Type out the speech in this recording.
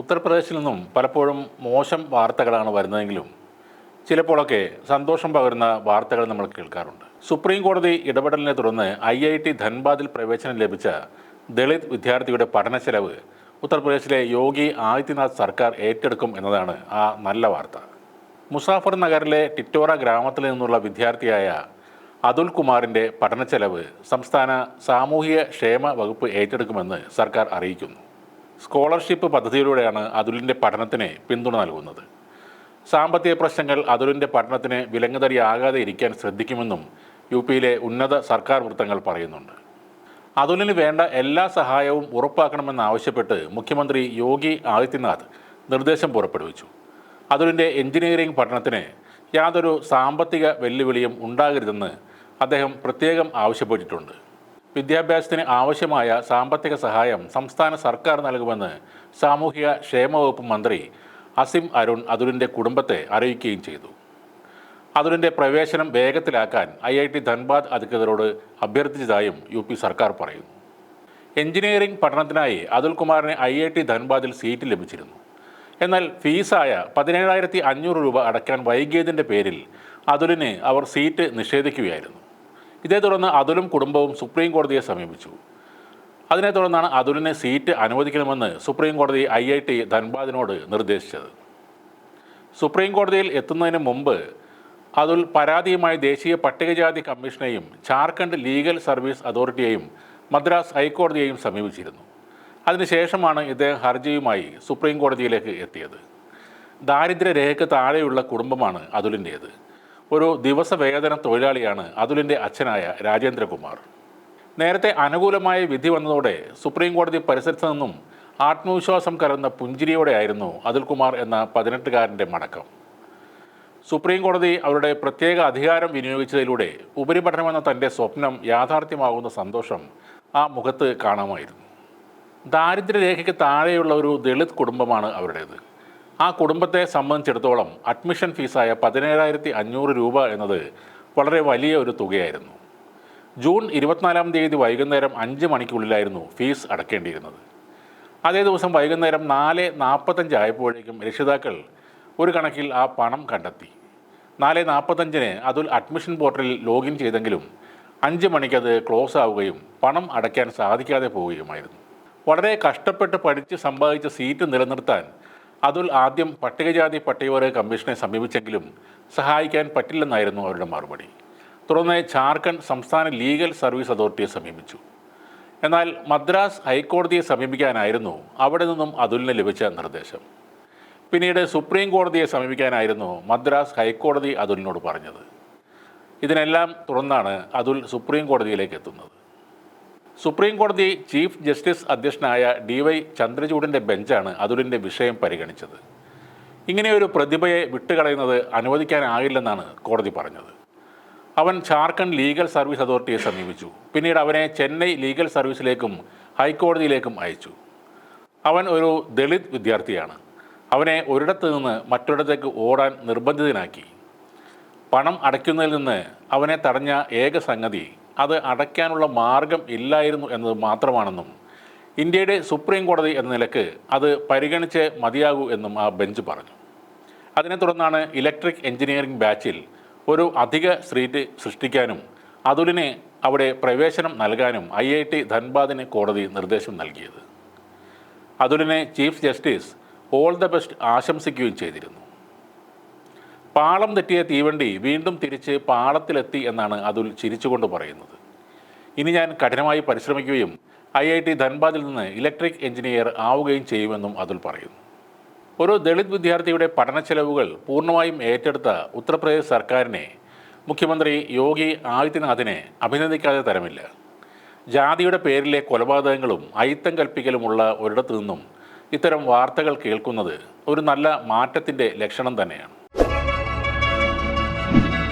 ഉത്തർപ്രദേശിൽ നിന്നും പലപ്പോഴും മോശം വാർത്തകളാണ് വരുന്നതെങ്കിലും ചിലപ്പോഴൊക്കെ സന്തോഷം പകരുന്ന വാർത്തകൾ നമ്മൾ കേൾക്കാറുണ്ട്. സുപ്രീം കോടതി ഇടപെടലിനെ തുടർന്ന് ഐ ഐ ടി ധൻബാദിൽ പ്രവേശനം ലഭിച്ച ദളിത് വിദ്യാർത്ഥിയുടെ പഠന ചെലവ് ഉത്തർപ്രദേശിലെ യോഗി ആദിത്യനാഥ് സർക്കാർ ഏറ്റെടുക്കും എന്നതാണ് ആ നല്ല വാർത്ത. മുസാഫർ നഗറിലെ ടിറ്റോറ ഗ്രാമത്തിൽ നിന്നുള്ള വിദ്യാർത്ഥിയായ അതുൽ കുമാറിന്റെ പഠന ചെലവ് സംസ്ഥാന സാമൂഹിക ക്ഷേമ വകുപ്പ് ഏറ്റെടുക്കുമെന്ന് സർക്കാർ അറിയിക്കുന്നു. സ്കോളർഷിപ്പ് പദ്ധതിയിലൂടെയാണ് അതുലിന്റെ പഠനത്തിന് പിന്തുണ നൽകുന്നത്. സാമ്പത്തിക പ്രശ്നങ്ങൾ അതുലിന്റെ പഠനത്തിന് വിലങ്ങുതടിയാകാതെ ഇരിക്കാൻ ശ്രദ്ധിക്കുമെന്നും യു പിയിലെ ഉന്നത സർക്കാർ വൃത്തങ്ങൾ പറയുന്നുണ്ട്. അതുലിന് വേണ്ട എല്ലാ സഹായവും ഉറപ്പാക്കണമെന്നാവശ്യപ്പെട്ട് മുഖ്യമന്ത്രി യോഗി ആദിത്യനാഥ് നിർദ്ദേശം പുറപ്പെടുവിച്ചു. അതുലിന്റെ എഞ്ചിനീയറിംഗ് പഠനത്തിന് യാതൊരു സാമ്പത്തിക വെല്ലുവിളിയും ഉണ്ടാകരുതെന്ന് അദ്ദേഹം പ്രത്യേകം ആവശ്യപ്പെട്ടിട്ടുണ്ട്. വിദ്യാഭ്യാസത്തിന് ആവശ്യമായ സാമ്പത്തിക സഹായം സംസ്ഥാന സർക്കാർ നൽകുമെന്ന് സാമൂഹിക ക്ഷേമവകുപ്പ് മന്ത്രി അസിം അരുൺ അതുലിന്റെ കുടുംബത്തെ അറിയിക്കുകയും ചെയ്തു. അതുലിന്റെ പ്രവേശനം വേഗത്തിലാക്കാൻ ഐ ഐ ടി ധൻബാദ് അധികൃതരോട് അഭ്യർത്ഥിച്ചതായും യു പി സർക്കാർ പറയുന്നു. എഞ്ചിനീയറിംഗ് പഠനത്തിനായി അതുൽ കുമാറിന് ഐ ഐ ടി ധൻബാദിൽ സീറ്റ് ലഭിച്ചിരുന്നു. എന്നാൽ ഫീസായ പതിനേഴായിരത്തി അഞ്ഞൂറ് രൂപ അടയ്ക്കാൻ വൈകിയതിന്റെ പേരിൽ അതുലിന് അവർ സീറ്റ് നിഷേധിക്കുകയായിരുന്നു. ഇതേ തുടർന്ന് അതുലും കുടുംബവും സുപ്രീം കോടതിയെ സമീപിച്ചു. അതിനെ തുടർന്നാണ് അതുലിനെ സീറ്റ് അനുവദിക്കണമെന്ന് സുപ്രീം കോടതി ഐ ഐ ടി ധൻബാദിനോട് നിർദ്ദേശിച്ചത്. സുപ്രീം കോടതിയിൽ എത്തുന്നതിന് മുമ്പ് അതുൽ പരാതിയുമായി ദേശീയ പട്ടികജാതി കമ്മീഷനെയും ജാർഖണ്ഡ് ലീഗൽ സർവീസ് അതോറിറ്റിയെയും മദ്രാസ് ഹൈക്കോടതിയെയും സമീപിച്ചിരുന്നു. അതിനുശേഷമാണ് ഇദ്ദേഹം ഹർജിയുമായി സുപ്രീം കോടതിയിലേക്ക് എത്തിയത്. ദാരിദ്ര്യരേഖയ്ക്ക് താഴെയുള്ള കുടുംബമാണ് അതുലിന്റേത് ഒരു ദിവസവേതന തൊഴിലാളിയാണ് അതുലിന്റെ അച്ഛനായ രാജേന്ദ്രകുമാർ. നേരത്തെ അനുകൂലമായ വിധി വന്നതോടെ സുപ്രീം കോടതി പരിസരത്ത് നിന്നും ആത്മവിശ്വാസം കലർന്ന പുഞ്ചിരിയോടെയായിരുന്നു അതുൽകുമാർ എന്ന പതിനെട്ടുകാരന്റെ മടക്കം. സുപ്രീം കോടതി അവരുടെ പ്രത്യേക അധികാരം വിനിയോഗിച്ചതിലൂടെ ഉപരിപഠനമെന്ന തന്റെ സ്വപ്നം യാഥാർത്ഥ്യമാകുന്ന സന്തോഷം ആ മുഖത്ത് കാണാമായിരുന്നു. ദാരിദ്ര്യരേഖയ്ക്ക് താഴെയുള്ള ഒരു ദളിത് കുടുംബമാണ് അവരുടേത്. ആ കുടുംബത്തെ സംബന്ധിച്ചിടത്തോളം അഡ്മിഷൻ ഫീസായ പതിനേഴായിരത്തി അഞ്ഞൂറ് രൂപ എന്നത് വളരെ വലിയ ഒരു തുകയായിരുന്നു. ജൂൺ ഇരുപത്തിനാലാം തീയതി വൈകുന്നേരം അഞ്ച് മണിക്കുള്ളിലായിരുന്നു ഫീസ് അടക്കേണ്ടിയിരുന്നത്. അതേ ദിവസം വൈകുന്നേരം നാല് നാൽപ്പത്തഞ്ച് ആയപ്പോഴേക്കും രക്ഷിതാക്കൾ ഒരു കണക്കിൽ ആ പണം കണ്ടെത്തി. നാല് നാൽപ്പത്തഞ്ചിന് അതുൽ അഡ്മിഷൻ പോർട്ടലിൽ ലോഗിൻ ചെയ്തെങ്കിലും അഞ്ച് മണിക്കത് ക്ലോസ് ആവുകയും പണം അടയ്ക്കാൻ സാധിക്കാതെ പോവുകയുമായിരുന്നു. വളരെ കഷ്ടപ്പെട്ട് പഠിച്ച് സമ്പാദിച്ച സീറ്റ് നിലനിർത്താൻ അതുൽ ആദ്യം പട്ടികജാതി പട്ടികവർഗ കമ്മീഷനെ സമീപിച്ചെങ്കിലും സഹായിക്കാൻ പറ്റില്ലെന്നായിരുന്നു അവരുടെ മറുപടി. തുടർന്ന് ജാർഖണ്ഡ് സംസ്ഥാന ലീഗൽ സർവീസ് അതോറിറ്റിയെ സമീപിച്ചു. എന്നാൽ മദ്രാസ് ഹൈക്കോടതിയെ സമീപിക്കാനായിരുന്നു അവിടെ നിന്നും അതുലിന് ലഭിച്ച നിർദ്ദേശം. പിന്നീട് സുപ്രീം കോടതിയെ സമീപിക്കാനായിരുന്നു മദ്രാസ് ഹൈക്കോടതി അതുലിനോട് പറഞ്ഞത്. ഇതിനെല്ലാം തുടർന്നാണ് അതുൽ സുപ്രീം കോടതിയിലേക്ക് എത്തുന്നത്. സുപ്രീം കോടതി ചീഫ് ജസ്റ്റിസ് അധ്യക്ഷനായ ഡി വൈ ചന്ദ്രചൂഡിന്റെ ബെഞ്ചാണ് അതുലിന്റെ വിഷയം പരിഗണിച്ചത്. ഇങ്ങനെയൊരു പ്രതിഭയെ വിട്ടുകളയുന്നത് അനുവദിക്കാനാകില്ലെന്നാണ് കോടതി പറഞ്ഞത്. അവൻ ജാർഖണ്ഡ് ലീഗൽ സർവീസ് അതോറിറ്റിയെ സമീപിച്ചു. പിന്നീട് അവനെ ചെന്നൈ ലീഗൽ സർവീസിലേക്കും ഹൈക്കോടതിയിലേക്കും അയച്ചു. അവൻ ഒരു ദളിത് വിദ്യാർത്ഥിയാണ്. അവനെ ഒരിടത്ത് നിന്ന് മറ്റൊരിടത്തേക്ക് ഓടാൻ നിർബന്ധിതനാക്കി. പണം അടയ്ക്കുന്നതിൽ നിന്ന് അവനെ തടഞ്ഞ ഏക സംഗതി അത് അടയ്ക്കാനുള്ള മാർഗം ഇല്ലായിരുന്നു എന്നത് മാത്രമാണെന്നും ഇന്ത്യയുടെ സുപ്രീം കോടതി എന്ന നിലയ്ക്ക് അത് പരിഗണിച്ച് മതിയാകൂ എന്നും ആ ബെഞ്ച് പറഞ്ഞു. അതിനെ തുടർന്നാണ് ഇലക്ട്രിക് എഞ്ചിനീയറിംഗ് ബാച്ചിൽ ഒരു അധിക സീറ്റ് സൃഷ്ടിക്കാനും അതുലിനെ അവിടെ പ്രവേശനം നൽകാനും ഐ ഐ ടി ധൻബാദിന് കോടതി നിർദ്ദേശം നൽകിയത്. അതുലിനെ chief justice all the best ആശംസിക്കുകയും ചെയ്തിരുന്നു. പാളം തെറ്റിയ തീവണ്ടി വീണ്ടും തിരിച്ച് പാളത്തിലെത്തി എന്നാണ് അതുൽ ചിരിച്ചുകൊണ്ട് പറയുന്നത്. ഇനി ഞാൻ കഠിനമായി പരിശ്രമിക്കുകയും ഐ ഐ ടി ധൻബാദിൽ നിന്ന് ഇലക്ട്രിക് എഞ്ചിനീയർ ആവുകയും ചെയ്യുമെന്നും അതുൽ പറയുന്നു. ഒരു ദളിത് വിദ്യാർത്ഥിയുടെ പഠന ചെലവുകൾ പൂർണമായും ഏറ്റെടുത്ത ഉത്തർപ്രദേശ് സർക്കാരിനെ മുഖ്യമന്ത്രി യോഗി ആദിത്യനാഥിനെ അഭിനന്ദിക്കാതെ തരമില്ല. ജാതിയുടെ പേരിലെ കൊലപാതകങ്ങളും അയിത്തം കൽപ്പിക്കലുമുള്ള ഒരിടത്തു നിന്നും ഇത്തരം വാർത്തകൾ കേൾക്കുന്നത് ഒരു നല്ല മാറ്റത്തിന്റെ ലക്ഷണം തന്നെയാണ്. Thank you.